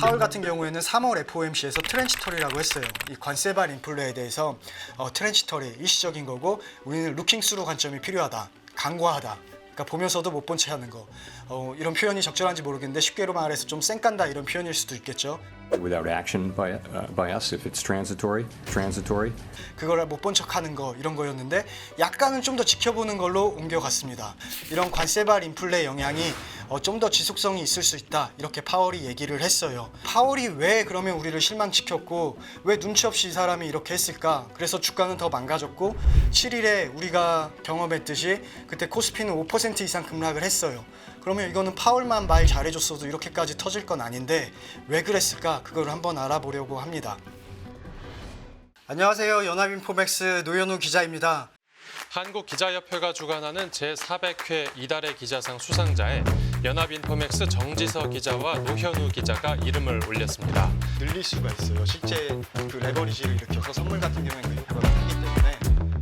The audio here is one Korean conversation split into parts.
파월 같은 경우에는 3월 FOMC에서 트렌치털이라고 했어요. 이 관세발 인플레에 대해서 어, 트렌치털이 일시적인 거고 우리는 루킹스루 관점이 필요하다. 강과하다. 그러니까 보면서도 못 본 채 하는 거. 어, 이런 표현이 적절한지 모르겠는데 쉽게로 말해서 좀 쌩깐다 이런 표현일 수도 있겠죠. Without action by, uh, by us if it's transitory, transitory. 그걸 못본 척하는 거 이런 거였는데 약간은 좀 더 지켜보는 걸로 옮겨갔습니다. 이런 관세발 인플레 영향이 어, 좀 더 지속성이 있을 수 있다 이렇게 파월이 얘기를 했어요. 파월이 왜 그러면 우리를 실망시켰고 왜 눈치 없이 이 사람이 이렇게 했을까? 그래서 주가는 더 망가졌고 7일에 우리가 경험했듯이 그때 코스피는 5% 이상 급락을 했어요. 그러면 이거는 파월만 말 잘해줬어도 이렇게까지 터질 건 아닌데 왜 그랬을까? 그걸 한번 알아보려고 합니다. 안녕하세요. 연합인포맥스 노현우 기자입니다. 한국기자협회가 주관하는 제400회 이달의 기자상 수상자에 연합인포맥스 정지서 기자와 노현우 기자가 이름을 올렸습니다. 늘릴 수가 있어요. 실제 그 레버리지를 일으켜서 선물 같은 경우에는 그걸 하기 때문에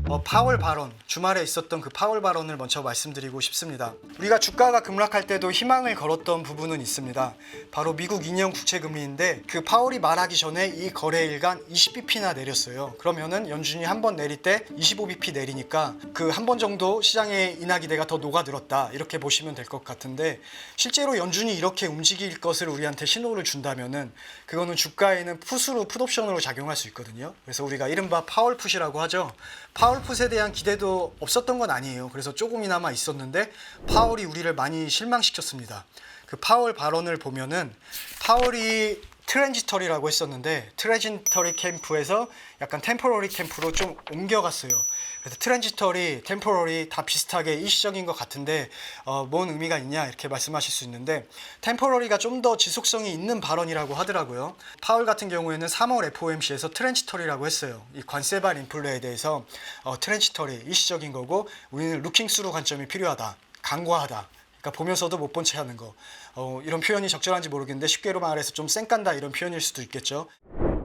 어, 파월 발언 주말에 있었던 그 파월 발언을 먼저 말씀드리고 싶습니다. 우리가 주가가 급락할 때도 희망을 걸었던 부분은 있습니다. 바로 미국 2년 국채 금리인데 그 파월이 말하기 전에 이 거래일간 20bp나 내렸어요. 그러면은 연준이 한 번 내릴 때 25bp 내리니까 그 한 번 정도 시장의 인하 기대가 더 녹아들었다 이렇게 보시면 될 것 같은데 실제로 연준이 이렇게 움직일 것을 우리한테 신호를 준다면은 그거는 주가에는 풋으로 풋옵션으로 작용할 수 있거든요. 그래서 우리가 이른바 파월 풋이라고 하죠. 파월 풋에 대한 기대도 없었던 건 아니에요. 그래서 조금이나마 있었는데 파월이 우리를 많이 실망시켰습니다. 그 파월 발언을 보면은 파월이 트랜지터리라고 했었는데 트랜지터리 캠프에서 약간 템포러리 캠프로 좀 옮겨갔어요. 그래서 트랜지터리, 템포러리 다 비슷하게 일시적인 것 같은데 어, 뭔 의미가 있냐 이렇게 말씀하실 수 있는데 템포러리가 좀 더 지속성이 있는 발언이라고 하더라고요. 파월 같은 경우에는 3월 FOMC에서 트렌치털이라고 했어요. 이 관세발 인플레에 대해서 어, 트렌치털이 일시적인 거고 우리는 루킹스루 관점이 필요하다. 강과하다. 그러니까 보면서도 못 본 채 하는 거. 어, 이런 표현이 적절한지 모르겠는데 쉽게로 말해서 좀 쌩깐다 이런 표현일 수도 있겠죠.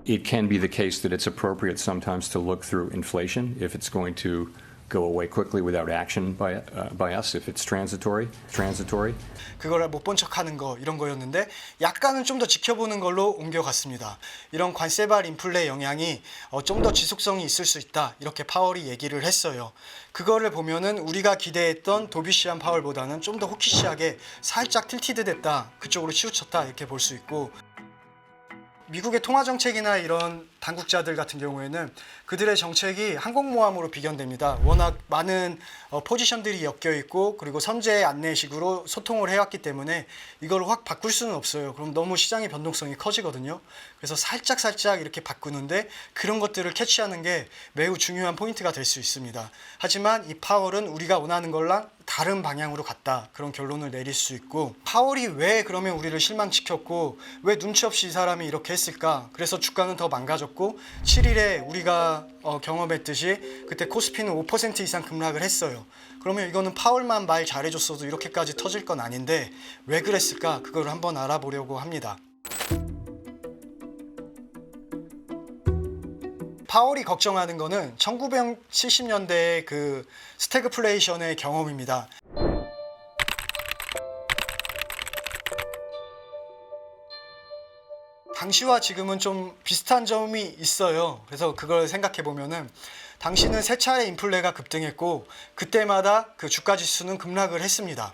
It can be the case that it's appropriate sometimes to look through inflation if it's going to go away quickly without action by, uh, by us if it's transitory, transitory. 그걸 못본 척하는 거 이런 거였는데 약간은 좀 더 지켜보는 걸로 옮겨갔습니다. 이런 관세발 인플레 영향이 어, 좀 더 지속성이 있을 수 있다 이렇게 파월이 얘기를 했어요. 그거를 보면은 우리가 기대했던 도비시한 파월보다는 좀 더 호키시하게 살짝 틸티드 됐다 그쪽으로 치우쳤다 이렇게 볼 수 있고 미국의 통화 정책이나 이런 당국자들 같은 경우에는 그들의 정책이 항공모함으로 비견됩니다. 워낙 많은 어, 포지션들이 엮여 있고 그리고 선제 안내식으로 소통을 해왔기 때문에 이걸 확 바꿀 수는 없어요. 그럼 너무 시장의 변동성이 커지거든요. 그래서 살짝 살짝 이렇게 바꾸는데 그런 것들을 캐치하는 게 매우 중요한 포인트가 될 수 있습니다. 하지만 이 파월은 우리가 원하는 걸랑 다른 방향으로 갔다 그런 결론을 내릴 수 있고 파월이 왜 그러면 우리를 실망시켰고 왜 눈치 없이 이 사람이 이렇게 했을까 그래서 주가는 더 망가졌 고 7일에 우리가 어, 경험했듯이 그때 코스피는 5% 이상 급락을 했어요. 그러면 이거는 파월만 말 잘해줬어도 이렇게까지 터질 건 아닌데 왜 그랬을까? 그걸 한번 알아보려고 합니다. 파월이 걱정하는 거는 1970년대의 그 스태그플레이션의 경험입니다. 당시와 지금은 좀 비슷한 점이 있어요. 그래서 그걸 생각해 보면은 당시는 세 차례 인플레가 급등했고 그때마다 그 주가 지수는 급락을 했습니다.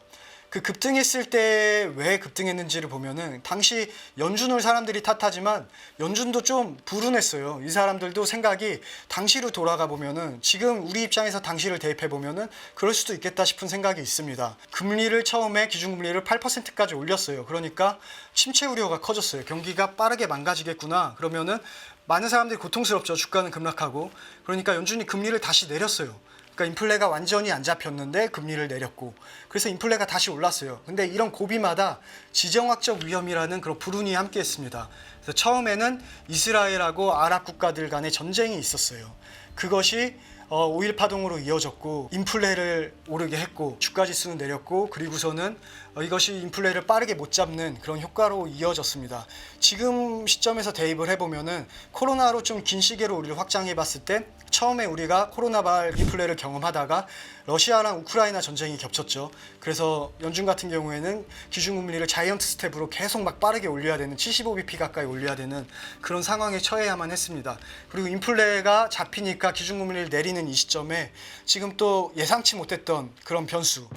그 급등했을 때 왜 급등했는지를 보면은 당시 연준을 사람들이 탓하지만 연준도 좀 불운했어요. 이 사람들도 생각이 당시로 돌아가 보면은 지금 우리 입장에서 당시를 대입해 보면은 그럴 수도 있겠다 싶은 생각이 있습니다. 금리를 처음에 기준금리를 8%까지 올렸어요. 그러니까 침체 우려가 커졌어요. 경기가 빠르게 망가지겠구나. 그러면은 많은 사람들이 고통스럽죠. 주가는 급락하고. 그러니까 연준이 금리를 다시 내렸어요. 그러니까 인플레가 완전히 안 잡혔는데 금리를 내렸고 그래서 인플레가 다시 올랐어요. 근데 이런 고비마다 지정학적 위험이라는 그런 불운이 함께했습니다. 그래서 처음에는 이스라엘하고 아랍 국가들 간의 전쟁이 있었어요. 그것이 어, 5일 파동으로 이어졌고 인플레를 오르게 했고 주가 지수는 내렸고 그리고서는 어, 이것이 인플레를 빠르게 못 잡는 그런 효과로 이어졌습니다. 지금 시점에서 대입을 해보면은 코로나로 좀 긴 시기로 우리를 확장해 봤을 때 처음에 우리가 코로나 발 인플레를 경험하다가 러시아랑 우크라이나 전쟁이 겹쳤죠. 그래서 연준 같은 경우에는 기준금리를 자이언트 스텝으로 계속 막 빠르게 올려야 되는 75bp 가까이 올려야 되는 그런 상황에 처해야만 했습니다. 그리고 인플레가 잡히니까 기준금리를 내리는 이 시점에 지금 또 예상치 못했던 그런 변수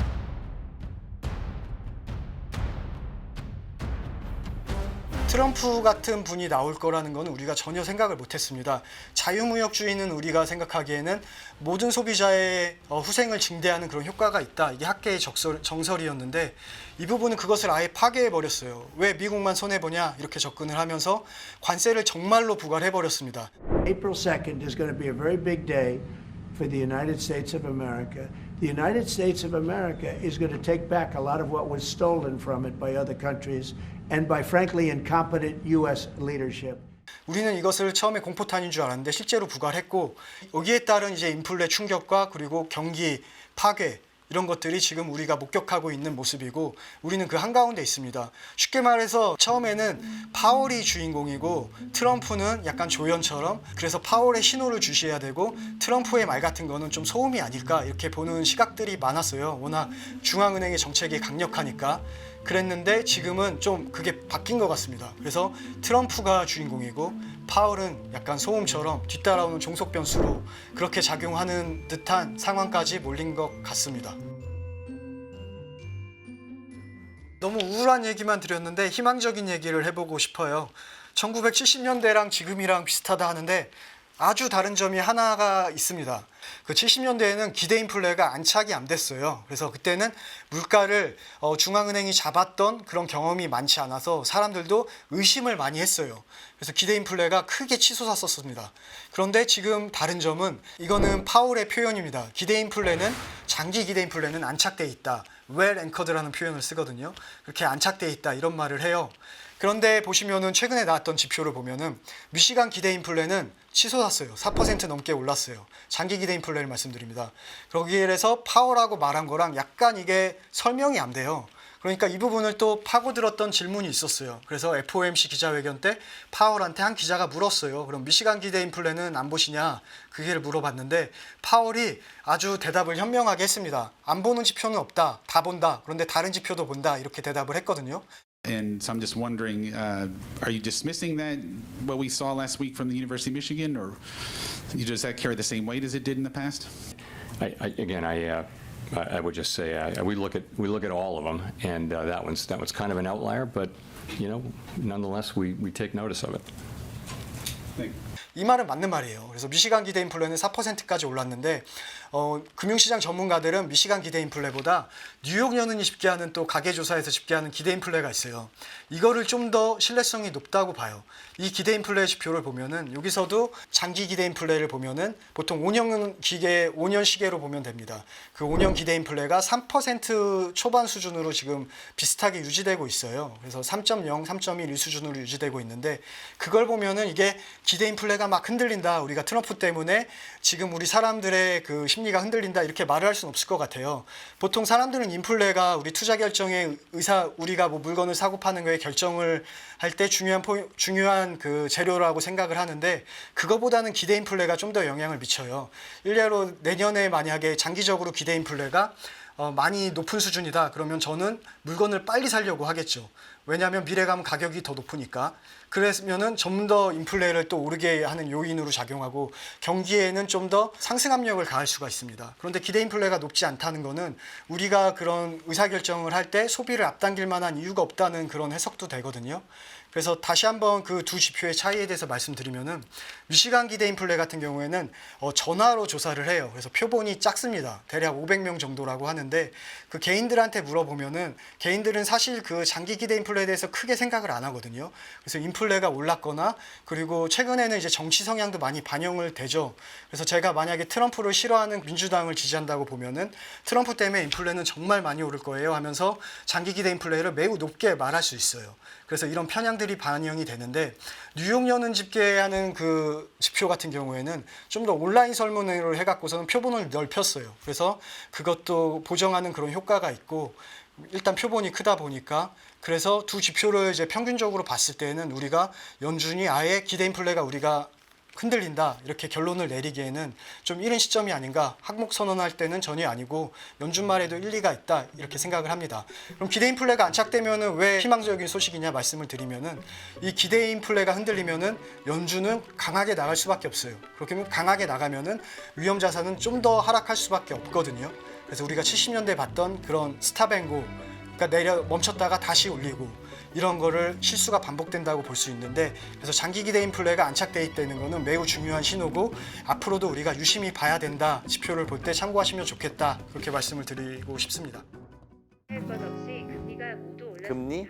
트럼프 같은 분이 나올 거라는 건 우리가 전혀 생각을 못했습니다. 자유무역주의는 우리가 생각하기에는 모든 소비자의 어, 후생을 증대하는 그런 효과가 있다. 이게 학계의 적설, 정설이었는데 이 부분은 그것을 아예 파괴해 버렸어요. 왜 미국만 손해 보냐 이렇게 접근을 하면서 관세를 정말로 부과해 버렸습니다. April 2nd is going to be a very big day for the United States of America. The United States of America is going to take back a lot of what was stolen from it by other countries and by, frankly, incompetent U.S. leadership. 우리는 이것을 처음에 공포탄인 줄 알았는데 실제로 부과했고 여기에 따른 이제 인플레 충격과 그리고 경기 파괴 이런 것들이 지금 우리가 목격하고 있는 모습이고 우리는 그 한가운데 있습니다. 쉽게 말해서 처음에는 파월이 주인공이고 트럼프는 약간 조연처럼 그래서 파월의 신호를 주시해야 되고 트럼프의 말 같은 거는 좀 소음이 아닐까 이렇게 보는 시각들이 많았어요. 워낙 중앙은행의 정책이 강력하니까. 그랬는데 지금은 좀 그게 바뀐 것 같습니다. 그래서 트럼프가 주인공이고 파월은 약간 소음처럼 뒤따라오는 종속 변수로 그렇게 작용하는 듯한 상황까지 몰린 것 같습니다. 너무 우울한 얘기만 드렸는데 희망적인 얘기를 해보고 싶어요. 1970년대랑 지금이랑 비슷하다 하는데 아주 다른 점이 하나가 있습니다. 그 70년대에는 기대 인플레가 안착이 안 됐어요. 그래서 그때는 물가를 어, 중앙은행이 잡았던 그런 경험이 많지 않아서 사람들도 의심을 많이 했어요. 그래서 기대 인플레가 크게 치솟았었습니다. 그런데 지금 다른 점은 이거는 파울의 표현입니다. 기대 인플레는 장기 기대 인플레는 안착돼 있다. well anchored라는 표현을 쓰거든요. 그렇게 안착돼 있다 이런 말을 해요. 그런데 보시면은 최근에 나왔던 지표를 보면은 미시간 기대 인플레는 치솟았어요. 4% 넘게 올랐어요. 장기 기대 인플레를 말씀드립니다. 거기에서 파워라고 말한 거랑 약간 이게 설명이 안 돼요. 그러니까 이 부분을 또 파고들었던 질문이 있었어요. 그래서 FOMC 기자회견 때 파월한테 한 기자가 물었어요. 그럼 미시간 기대 인플레는 안 보시냐? 그게를 물어봤는데 파월이 아주 대답을 현명하게 했습니다. 안 보는 지표는 없다. 다 본다. 그런데 다른 지표도 본다. 이렇게 대답을 했거든요. And so I'm just wondering, uh, are you dismissing that, what we saw last week from the University of Michigan, or does that carry the same weight as it did in the past? I, I, again, I, uh, I I would just say uh, we look at we look at all of them, and uh, that one's that one's kind of an outlier, but you know, nonetheless, we, we take notice of it. Thank you. 이 말은 맞는 말이에요. 그래서 미시간 기대 인플레는 4%까지 올랐는데 어, 금융시장 전문가들은 미시간 기대 인플레보다 뉴욕 연은이 집계하는 또 가계조사에서 집계하는 기대 인플레가 있어요. 이거를 좀 더 신뢰성이 높다고 봐요. 이 기대 인플레 지표를 보면은 여기서도 장기 기대 인플레를 보면은 보통 5년 기계 5년 시계로 보면 됩니다. 그 5년 기대 인플레가 3% 초반 수준으로 지금 비슷하게 유지되고 있어요. 그래서 3.0, 3.1 수준으로 유지되고 있는데 그걸 보면은 이게 기대 인플레 가 막 흔들린다. 우리가 트럼프 때문에 지금 우리 사람들의 그 심리가 흔들린다. 이렇게 말을 할 수는 없을 것 같아요. 보통 사람들은 인플레가 우리 투자 결정에 의사 우리가 뭐 물건을 사고 파는 거에 결정을 할 때 중요한 포, 중요한 그 재료라고 생각을 하는데 그거보다는 기대 인플레가 좀 더 영향을 미쳐요. 일례로 내년에 만약에 장기적으로 기대 인플레가 어, 많이 높은 수준이다. 그러면 저는 물건을 빨리 살려고 하겠죠. 왜냐하면 미래감 가격이 더 높으니까. 그러면은 좀 더 인플레를 또 오르게 하는 요인으로 작용하고 경기에는 좀 더 상승 압력을 가할 수가 있습니다. 그런데 기대 인플레가 높지 않다는 거는 우리가 그런 의사결정을 할 때 소비를 앞당길 만한 이유가 없다는 그런 해석도 되거든요. 그래서 다시 한번 그 두 지표의 차이에 대해서 말씀드리면은 미시간 기대 인플레 같은 경우에는 어, 전화로 조사를 해요. 그래서 표본이 작습니다. 대략 500명 정도라고 하는데 그 개인들한테 물어보면은 개인들은 사실 그 장기 기대 인플레에 대해서 크게 생각을 안 하거든요. 그래서 인플레 가 올랐거나 그리고 최근에는 이제 정치 성향도 많이 반영을 되죠. 그래서 제가 만약에 트럼프를 싫어하는 민주당을 지지한다고 보면은 트럼프 때문에 인플레는 정말 많이 오를 거예요 하면서 장기 기대 인플레를 매우 높게 말할 수 있어요. 그래서 이런 편향들이 반영이 되는데 뉴욕 연은 집계하는 그 지표 같은 경우에는 좀 더 온라인 설문으로 해갖고서는 표본을 넓혔어요. 그래서 그것도 보정하는 그런 효과가 있고 일단 표본이 크다 보니까 그래서 두 지표를 이제 평균적으로 봤을 때는 우리가 연준이 아예 기대 인플레가 우리가 흔들린다 이렇게 결론을 내리기에는 좀 이른 시점이 아닌가 항목 선언할 때는 전혀 아니고 연준 말에도 일리가 있다 이렇게 생각을 합니다. 그럼 기대 인플레가 안착되면은 왜 희망적인 소식이냐 말씀을 드리면은 이 기대 인플레가 흔들리면은 연준은 강하게 나갈 수밖에 없어요. 그렇게 강하게 나가면은 위험 자산은 좀 더 하락할 수밖에 없거든요. 그래서 우리가 70년대 봤던 그런 스타뱅고 그러니까 내려 멈췄다가 다시 올리고 이런 거를 실수가 반복된다고 볼 수 있는데 그래서 장기 기대 인플레가 안착돼 있다는 거는 매우 중요한 신호고 앞으로도 우리가 유심히 봐야 된다 지표를 볼 때 참고하시면 좋겠다 그렇게 말씀을 드리고 싶습니다. 모두 올랐습니다. 금리?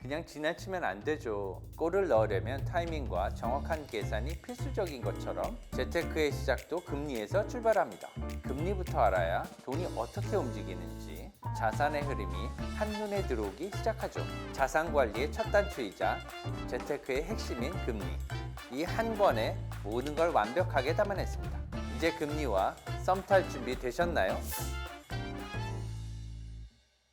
그냥 지나치면 안 되죠. 골을 넣으려면 타이밍과 정확한 계산이 필수적인 것처럼 재테크의 시작도 금리에서 출발합니다. 금리부터 알아야 돈이 어떻게 움직이는지 자산의 흐름이 한눈에 들어오기 시작하죠. 자산 관리의 첫 단추이자 재테크의 핵심인 금리. 이 한 권에 모든 걸 완벽하게 담아냈습니다. 이제 금리와 썸탈 준비 되셨나요?